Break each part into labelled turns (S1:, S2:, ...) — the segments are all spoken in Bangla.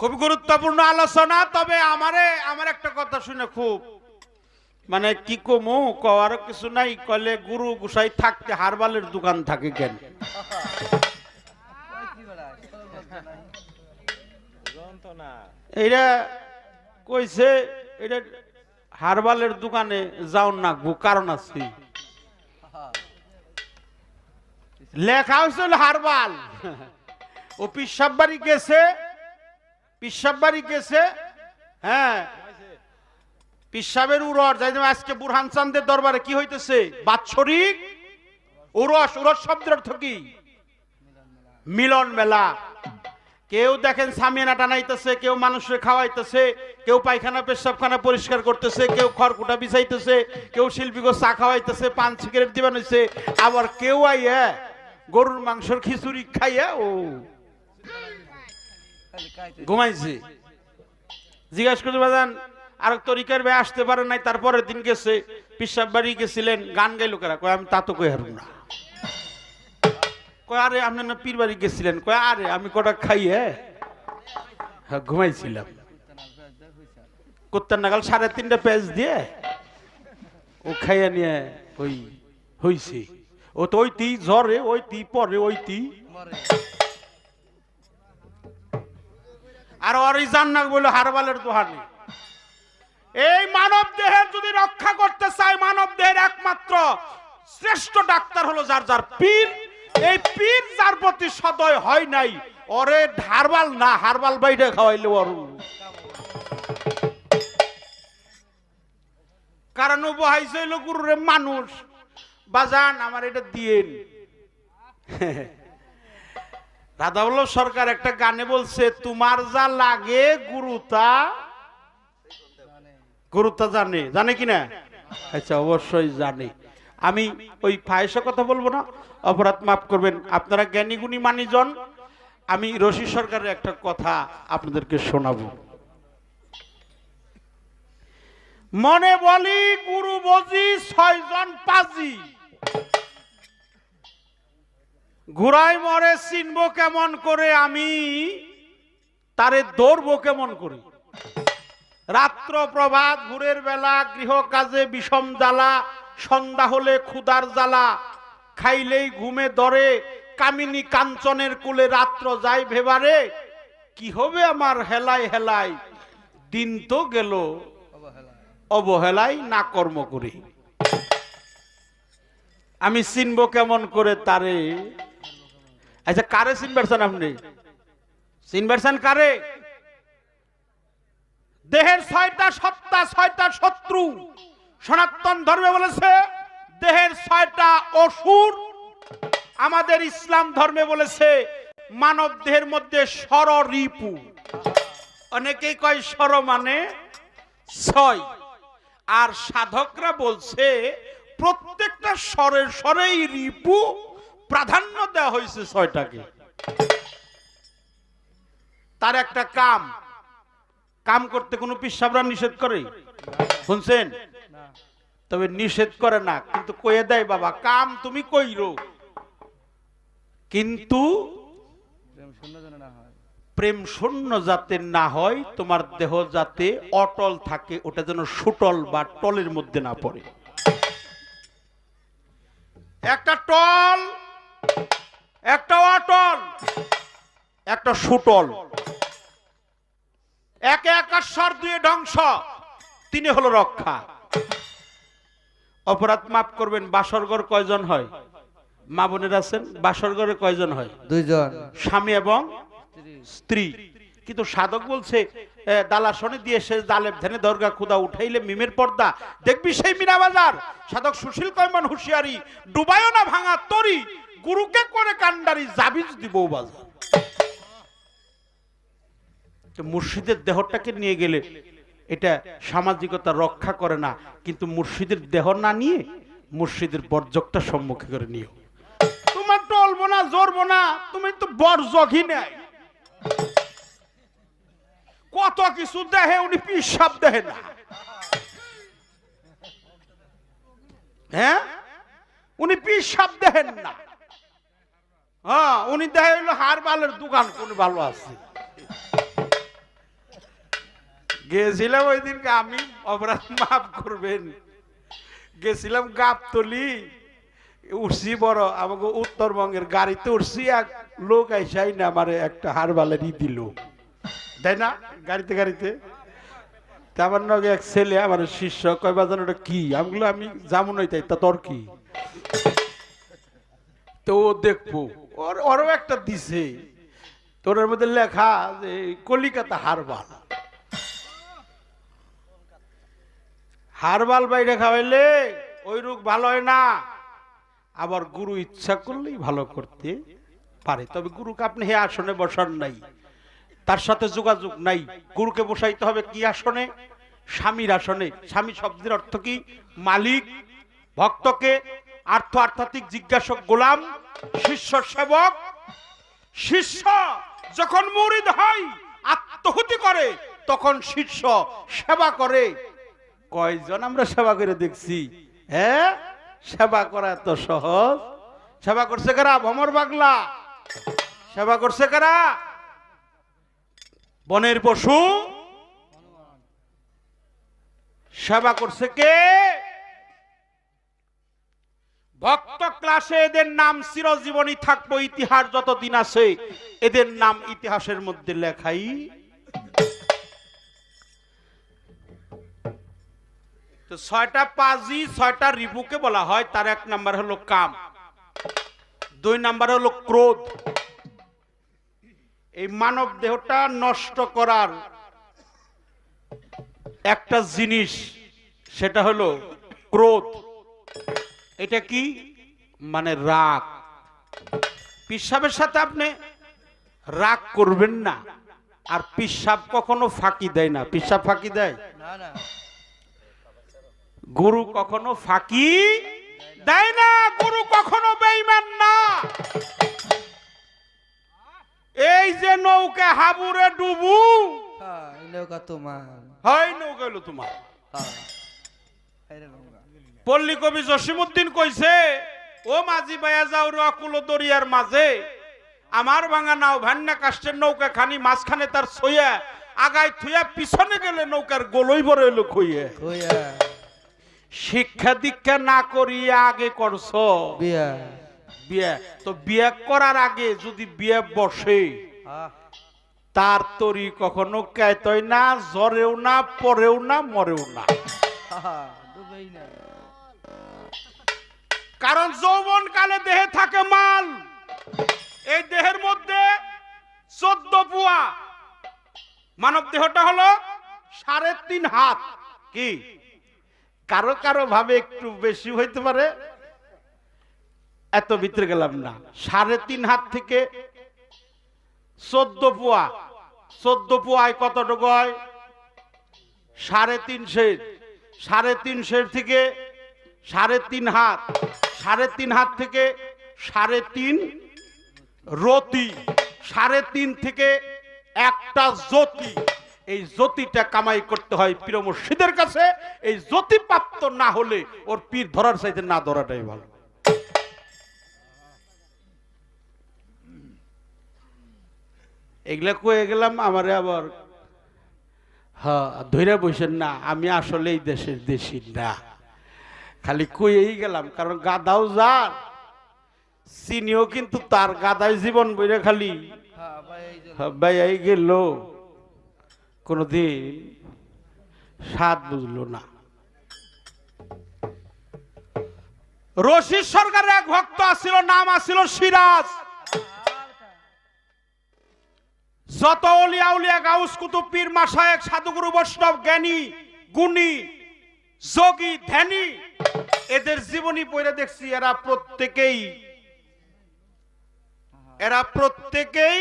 S1: খুব গুরুত্বপূর্ণ আলোচনা, তবে আমারে, আমার একটা কথা শুনে খুব মানে কি কমু, কওয়ারও কিছু নাই কলে গুরু গুসাই থাকতে হারবালের দোকান থাকে কেন? এইটা কইছে এটা হারবালের দোকানে যাও না গু, কারণ আছে। লেখা হয়েছিল হারবাল। ও পিসাব বাড়ি গেছে পিসাব বাড়ি গেছে হ্যাঁ পিসাবের উরর যাই আজকে বুরহান চান্দের দরবারে কি হইতেছে? বাৎসরিক উরস উরস শব্দের অর্থ কি? মিলন মেলা। কেউ দেখেন সামিয়ানা টানাইতেছে, কেউ মানুষের খাওয়াইতেছে, কেউ পায়খানা, পেশাবখানা পরিষ্কার করতেছে, কেউ খড়কুটা বিছাইতেছে, কেউ শিল্পীকে চা খাওয়াইতেছে, পান সিগারেট দিবেন হইছে আবার কেউ আইয়া গরুর মাংসর খিচুড়ি খাইয়া, ও ঘুমাইছে। জিজ্ঞাসা করতে বাজান আর তরিকার ভাই আসতে পারে নাই তারপরের দিন গেছে পিসাব বাড়ি গেছিলেন গান গাইলো কারা? কয় আমি তা তো কই হারুম না। কয় আরে আপনি না পীর বাড়ি গেছিলেন? কয় আরে আমি কটা খাই হ্যাঁ? হ্যাঁ, ঘুমাইছিলাম। কুত্তার নাগাল সাড়ে তিনটা পেজ দিয়ে ও খাইয়া নিয়ে ওই হইছে। ও তো ওই তি জ্বরে ওই তি পরে ওই তি আর ওরই জান্নাক বলে হারবালের দোহানি। এই মানব দেহের যদি রক্ষা করতে চায়, মানব দেহের একমাত্র শ্রেষ্ঠ ডাক্তার হলো যার যার পীর। এই পীর যার প্রতি সদয় হয় নাই, ওরে হারবাল না, হারবাল বাইরে খাওয়াইলে ওর কারণ ও বহাইছে হইল, গুরুরে মানুষ। বাজান, আমার এটা দিয়েন। রাধাবল্লভ সরকার একটা গানে বলছে, তোমার যা লাগে গুরুতা গুরুতা জানে। জানে কি না? আচ্ছা অবশ্যই জানে। আমি ওই ফায়সা কথা বলব না, অপরাধ মাফ করবেন। আপনারা জ্ঞানী গুণী মানিজন, আমি রশি সরকারের একটা কথা আপনাদেরকে শোনাবো। মনে বলি, গুরু বজি, ছয়জন পাজি। ঘুরাই মরে চিনবো কেমন করে আমি, তারে দৌড়বো কেমন করে? রাত্র প্রভাত, ভোরের বেলা, গৃহ কাজে বিষম জ্বালা, সন্ধ্যা হলে ক্ষুদার জ্বালা, খাইলেই ঘুমে দরে, কামিনী কাঞ্চনের কুলে রাত্র যাই ভেবারে, কি হবে আমার হেলাই হেলাই দিন তো গেল, অবহেলাই না কর্ম করি। আমি চিনব কেমন করে তারে আচ্ছা কারে চিনবেন আপনি? চিনবেন কারে? দেহের ছয়টা সত্তা, ছয়টা শত্রু। সনাতন ধর্মে বলেছে, দেহের ছয়টা অসুর। আমাদের ইসলাম ধর্মে বলেছে, মানব দেহের মধ্যে সর রিপু। অনেকেই কয় সর মানে ছয়। আর সাধকরা বলছে, প্রত্যেকটা স্বরের স্বরেই রিপু। প্রাধান্য দেওয়া হয়েছে ছয়টাকে। তার একটা কাম। কাম করতে কোনো পিসাবরা নিষেধ করে? শুনছেন? তবে নিষেধ করে না, কিন্তু কয়ে দেয় বাবা, কাম তুমি কইরো। কিন্তু প্রেম শূন্য যাতে না হয়, তোমার দেহ যাতে অটল থাকে, ওটা যেন সুটল বা টলের মধ্যে না পড়ে। একটা টল একটা অটল একটা সুটল। একে একাশ্বর দুয়ে ধ্বংস তিনি হলো রক্ষা। অপরাধ মাফ করবেন বাসরগর কয়জন হয়? মা বোনের আছেন বাসরগরে কয়জন হয়?
S2: দুইজন।
S1: স্বামী এবং স্ত্রী। কিন্তু সাধক বলছে দালা শনি দিয়ে সে দালেব ধ্যানে দরগা খুদা উঠাইলে মিমের পর্দা। দেখবি সেই মিনা বাজার? সাধক সুশীল কয়মান হুঁশিয়ারি ডুবায়ও না ভাঙা তরি। গুরুকে করে কান্ডারি যাবি যদি বউ বাজার মুর্শিদের দেহটাকে নিয়ে গেলে এটা সামাজিকতা রক্ষা করে না, কিন্তু মুর্শিদের দেহ না নিয়ে মুর্শিদের বর্জকটা সম্মুখে করে নিও। তোমার টলবো না, জোরবো না, তুমি তো বর্জকই নেই। কত কিছু দেহে উনি পিসাব দেহে না। হ্যাঁ? উনি পিসাব দেহেন না। হ্যাঁ উনি দেহে হইল হার বালের দোকান কোন ভালো আছে। গেছিলাম ওই দিনকে আমি, অপরাধ মাফ করবেন। গেছিলাম গাবতলি উঠছি বড়, আমাকে উত্তরবঙ্গের গাড়িতে উঠছি এক লোক আইসাই না আমার একটা হারবালেরই দিল। তাই না? গাড়িতে গাড়িতে। তা আমার নগে এক ছেলে, আমার শিষ্য, কয় বাজান ওটা কি আমগুলো আমি যেমন তাই, তা তোর কি? তো ও দেখব। ওর, ওরও একটা দিছে। তোর মধ্যে লেখা যে কলিকাতা হারবাল। হারবাল বাইরে খাওয়াইলে ওই রোগ ভালো হয় না। আবার গুরু ইচ্ছা করলেই ভালো করতে পারে। তবে গুরুকে আপনি হে আসনে বসান নাই। তার সাথে যোগাযোগ নাই। গুরুকে বসাইতে হবে কি আসনে? স্বামীর আসনে। স্বামী শব্দের অর্থ কি? মালিক, ভক্তকে আর্থ আর্থাতিক জিজ্ঞাসক গোলাম, শিষ্য সেবক। শিষ্য যখন মুরিদ হয়, আত্মহুতি করে, তখন শিষ্য সেবা করে। কয়জন আমরা সেবা করে দেখছি? হ্যাঁ? সেবা করা এত সহজ। সেবা করছে কারা? ভমর বাগলা। সেবা করছে কারা? বনের পশু। সেবা করছে কে? ভক্ত ক্লাসে এদের নাম চিরজীবনী থাকব, ইতিহাস যতদিন আছে, এদের নাম ইতিহাসের মধ্যে লেখাই। তো ছয়টা পাজি, ছয়টা রিপুকে বলা হয়, তার এক নাম্বার হলো কাম, দুই নাম্বার হলো ক্রোধ। এই মানব দেহটা নষ্ট করার একটা জিনিস, সেটা হলো ক্রোধ। এটা কি? মানে রাগ। পিসাবের সাথে আপনি রাগ করবেন না। আর পিসাব কখনো ফাঁকি দেয় না। পিসাব ফাঁকি দেয়? গুরু কখনো ফাঁকি দেয় না। গুরু কখনো বেইমান না। এই যে নৌকা হাবুরে ডুবু।
S2: হ্যাঁ নৌকা তোমার।
S1: হয় নৌকা হলো তোমার।
S2: হ্যাঁ
S1: পল্লী কবি জসিমুদ্দিন কইছে ও মাঝি বায়া যাও রে অকুল দরিয়ার মাঝে। আমার ভাঙা নাও ভান্না কাষ্টের নৌকা খানি মাঝখানে তার ছইয়া আগায় থুয়া পিছনে গেলে নৌকার গোলই বড় এলো খুইয়ে। শিক্ষা দীক্ষা না করিয়া আগে করছ।
S2: বিয়া।
S1: বিয়ে তো বিয়া করার আগে যদি বিয়ে বসে তার তরি কখনো কেতই না জ্বরেও না পরেও না মরেও না।
S2: ডুবেই না।
S1: কারণ যৌবন কালে দেহে থাকে মাল। এই দেহের মধ্যে চোদ্দ পুয়া। মানব দেহটা হলো সাড়ে তিন হাত। কি? কারও কারও ভাবে একটু বেশি হইতে পারে। এত ভিতরে গেলাম না। সাড়ে তিন হাত থেকে চোদ্দ পুয়া। চোদ্দ পুয়ায় কতটুকু হয়? সাড়ে তিন সের সাড়ে তিন সের থেকে সাড়ে তিন হাত। সাড়ে তিন হাত থেকে সাড়ে তিন রতি। সাড়ে তিন থেকে একটা জ্যোতি। এই জ্যোতিটা কামাই করতে হয় পীর মুর্শিদের কাছে। এই জ্যোতি প্রাপ্ত না হলে ওর পীর ধরার চাইতে না ধরাটাই ভালো। এগুলা কয়ে গেলাম, আমার আবার হ্যাঁ ধৈর্য বসেন না, আমি আসলে এই দেশের দেশি না। খালি কইয়েই গেলাম, কারণ গাদাও যার। চিনিও কিন্তু তার গাদাই জীবন বইরে খালি।
S2: হ্যাঁ ভাই, এই
S1: গেল। কোনদিন স্বাদ বুঝলো না। রশিদ সরকারের এক ভক্ত আসছিল নাম আসছিল সিরাজ। যত অলিয়া উলিয়া গাউস কুতুব পীর মাসায়েক, সাধুগুরু বৈষ্ণব জ্ঞানী, গুণী, যোগী, ধ্যানী এদের জীবনী পড়ে দেখছি, এরা প্রত্যেকেই এরা প্রত্যেকেই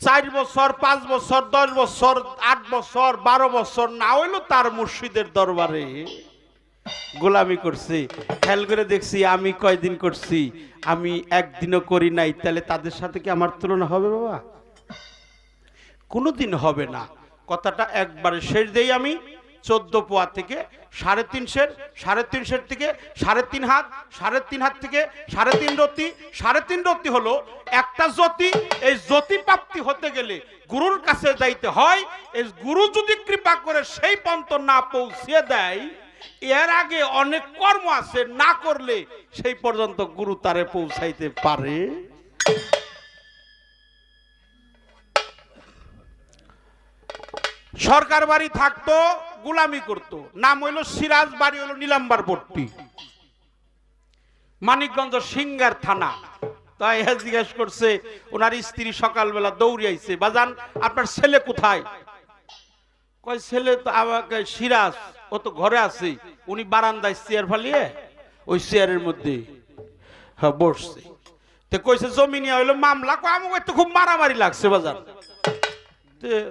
S1: চার বছর, পাঁচ বছর, দশ বছর, আট বছর, বারো বছর, না হইল তার মুর্শিদের দরবারে গোলামি করছে। খেয়াল করে দেখছি, আমি কয়দিন করছি, আমি একদিনও করি নাই, তাহলে তাদের সাথে কি আমার তুলনা হবে বাবা? কোনোদিন হবে না। কথাটা একবারে শেষ দেই আমি। চোদ্দ পোয়া থেকে সাড়ে তিনশের সাড়ে তিনশের থেকে সাড়ে তিন হাত, সাড়ে তিন হাত থেকে সাড়ে তিন রতি, সাড়ে তিন রতি হলো একটা জ্যোতি, এই জ্যোতি প্রাপ্তি হতে গেলে গুরুর কাছে যাইতে হয়। এই গুরু যদি কৃপা করে সেই পন্ত না পৌঁছিয়ে দেয়, এর আগে অনেক কর্ম আছে, না করলে সেই পর্যন্ত গুরু তারে পৌঁছাইতে পারে। সরকার বাড়ি থাকতো গুলামি করত। নাম হইল সিরাজ, বাড়ি হইল নীলাম্বার মানিকগঞ্জ সিঙ্গার থানা। তাই জিজ্ঞেস করছে, ওনার স্ত্রী সকালবেলা বাজান, আপনার ছেলে কোথায়? কয়, ছেলে তো আমাকে সিরাজ, ও তো ঘরে আছে, উনি বারান্দায় চেয়ার ফালিয়ে ওই চেয়ারের মধ্যে হ্যাঁ বসছে। তো কইছে জমিনিয়া হইল মামলা। কয়, আমাকে তো খুব মারামারি লাগছে বাজার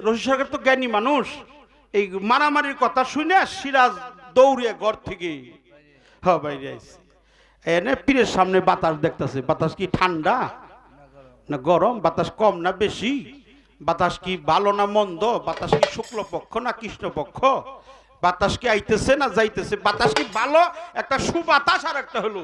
S1: রশি সরকার তো জ্ঞানী মানুষ এই মারামারির কথা শুনে সিরাজ দৌড়িয়ে ঘর থেকে এনে পীরের সামনে বাতাস দেখতেছে। বাতাস কি ঠান্ডা না গরম? বাতাস কম না বেশি? বাতাস কি ভালো না মন্দ? বাতাস কি শুক্লপক্ষ না কৃষ্ণপক্ষ? বাতাস কি আইতেছে না যাইতেছে? বাতাস কি ভালো? একটা সুবাতাস আর একটা হলো।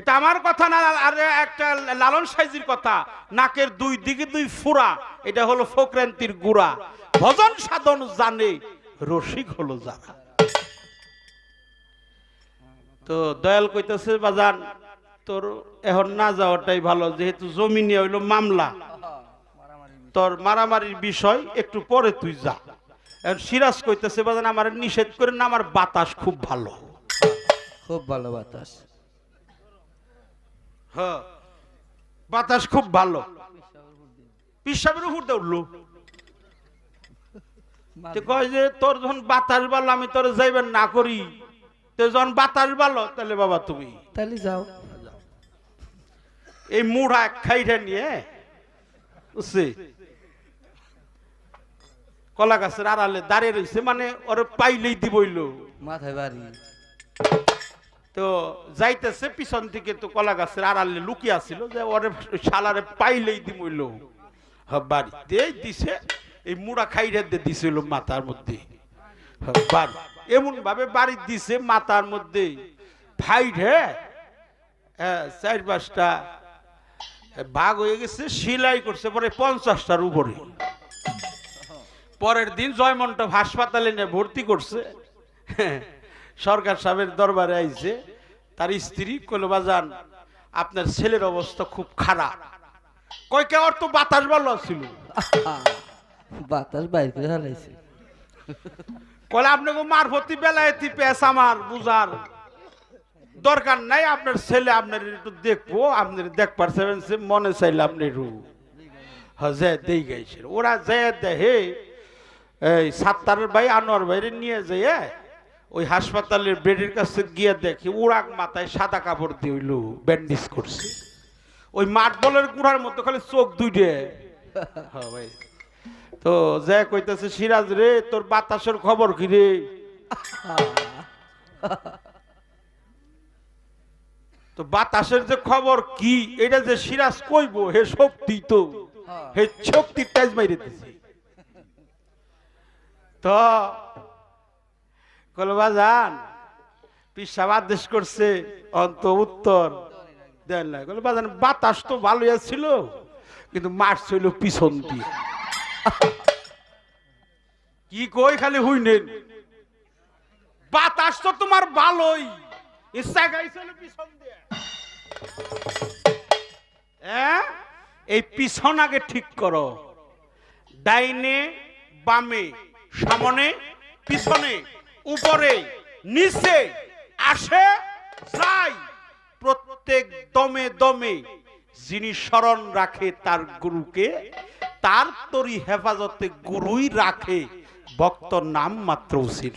S1: এটা আমার কথা না, আর একটা লালন সাইজির কথা। নাকের দুই দিকে দুই ফুরা। এটা হলো ফোকরান্তির গুড়া। ভজন সাধন জানে রসিক হলো যারা। তো দয়াল কইতেছে বাজান তোর এখন না যাওয়াটাই ভালো যেহেতু জমি নিয়ে হইল মামলা। তোর মারামারির বিষয় একটু পরে তুই যা। এখন সিরাজ কইতেছে বাজান আমার নিষেধ করে না আমার বাতাস খুব ভালো।
S2: খুব ভালো বাতাস।
S1: হ্যাঁ বাতাস খুব ভালো। পিসাবের উপর তো কয় যে তোর যখন বাতাস ভালো আমি তোর যাইবেন না করি। তো যখন বাতাস ভালো তাহলে বাবা তুমি।
S2: তাহলে যাও।
S1: এই মুড়া খাইটা নিয়ে বুঝছি? কলা গাছের আড়ালে দাঁড়িয়ে রয়েছে মানে ওর পাইলেই দিবইল
S2: মাথায় বাড়ি।
S1: তো যাইতেছে পিছন থেকে তো কলা গাছের আড়ালে লুকিয়ে আছিল যে ওরে শালারে পাইলেই দিবইল হ্যাঁ বাড়িতে দিছে। এই মুড়া খাইটা দিয়ে দিছিল মাথার মধ্যে। এমন ভাবে বাড়ি দিছে মাথার মধ্যে। ফাইট হ্যাঁ চার পাঁচটা ভাগ হয়ে গেছে, সিলাই করছে পরে পঞ্চাশটার উপরে। পরের দিন জয়মন্টপ হাসপাতালে নিয়ে ভর্তি করছে। সরকার সাহেবের দরবারে আইছে। তার স্ত্রী কইলো, বাজান, আপনার ছেলের অবস্থা খুব খারাপ। কয় কে, ওর তো বাতাস ভালো ছিল।
S2: বাতাস বাইর করে হালাইছে
S1: কলে আপনাকে মারফতি বেলায় পেস আমার বুঝার দরকার নাই, আপনার ছেলে আপনার একটু দেখব, আপনার দেখবার সেভেন মনে চাইলে আপনি একটু হ্যাঁ দেই গেছিল ওরা যে দেহে, এই সাত্তারের ভাই, আনোয়ার ভাইরে নিয়ে যেয়ে ওই হাসপাতালের বেডের কাছে গিয়ে দেখি উড়াক মাথায় সাদা কাপড় দিয়ে হইল ব্যান্ডেজ করছে। ওই মাঠ বলের গুড়ার মতো খালি চোখ দুইটে। হ্যাঁ ভাই। তো যে কইতেছে, সিরাজ রে, তোর বাতাসের খবর কি রে? তো বাতাসের যে খবর কি, এটা যে সিরাজ কইবো, হে শক্তি তো, হে শক্তি তেজ মাইরে দিছে তো কলবা যান পিসাব আদেশ করছে, অন্ত উত্তর দেন না কলবা যান বাতাস তো ভালোই ছিল কিন্তু মার ছিল পিছন দিয়ে। কি কই খালি হুই নেন? বাতাস তো তোমার ভালোই। ইচ্ছা গাইছিল পিছন দিয়ে। হ্যাঁ? এই পিছন আগে ঠিক করো। ডাইনে, বামে, সামনে, পিছনে, উপরে, নিচে, আসে যাই প্রত্যেক দমে দমে যিনি স্মরণ রাখে তার গুরুকে তার তরি হেফাজতে গুরুই রাখে। ভক্ত নাম মাত্র ছিল